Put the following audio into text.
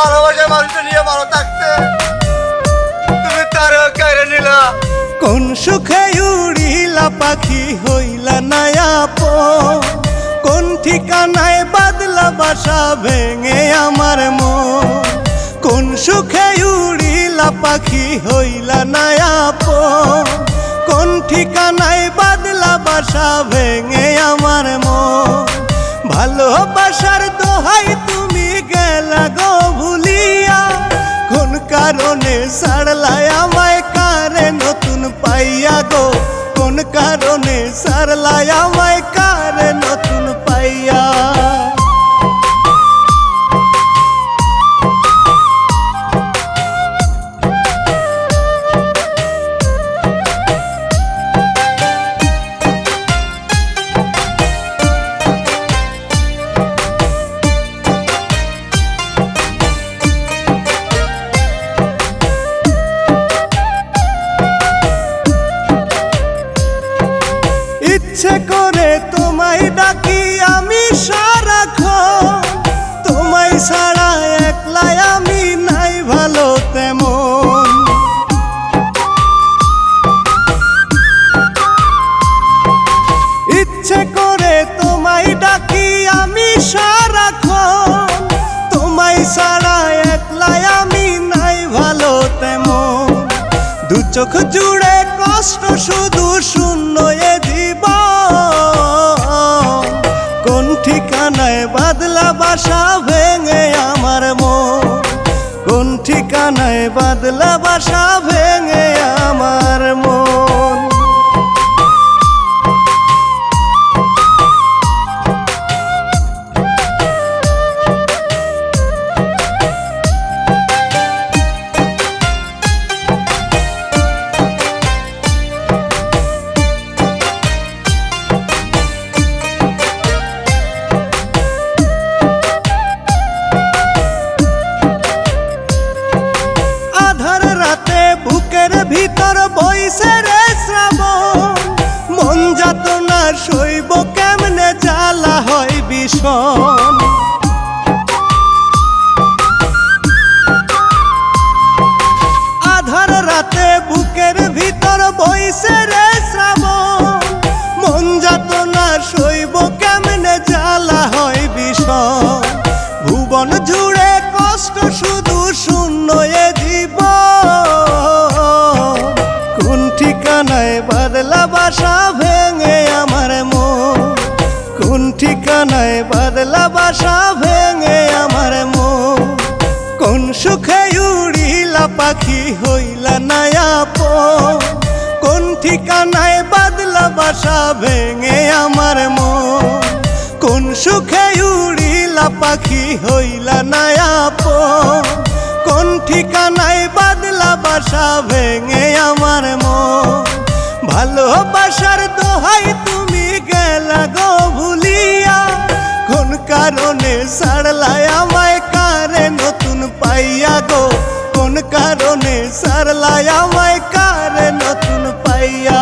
ভালোবাসা মানুষটা নিয়ে ভালো থাকতে। তুমি তারও কেড়ে নিলা। কোন সুখে উড়িলা পাখি হইলা নায়াপ কোন ঠিকানায় বাদলা বাসা ভেঙে আমার মন। কোন সুখে উড়িলা পাখি হইলা নায়াপ কোন ঠিকানায় বাদলা বাসা ভেঙে আমার মন। ভালোবাসার দোহাই তুমি গেলা গো ভুলিয়া। কোন কারণে সারলায় আমায় ইচ্ছে করে তোমায় ডাকি আমি সারাক্ষণ। তোমায় ছাড়া একলাই আমি নাই ভালো তেমন। ইচ্ছে করে তোমায় ডাকি আমি সারাক্ষণ। তোমায় ছাড়া একলাই আমি নাই ভালো তেমন। দু চোখ জুড়ে কষ্ট শুধু শূন্য ঠিকানায় বাদলা বাসা ভেঙে আমার মন? কোন ঠিকানায় বাদলা বাসা ভেঙে amor. কোন ঠিকানায় বাদলা বাসা ভেঙে আমার মন? কোন সুখে উড়িলা পাখি হইলা নায়াপ কোন ঠিকানায় বাদলা বাসা ভেঙে আমার মন? কোন সুখে উড়িলা পাখি হইলা নায়া নায়াপ কোন ঠিকানায় বাদলা বাসা ভেঙে আমার মন? ভালোবাসার দোহাই সারলাই আমায় কারে নতুন পাইয়া গো? কোন কারণে সারলাই আমায় কারে নতুন পাইয়া?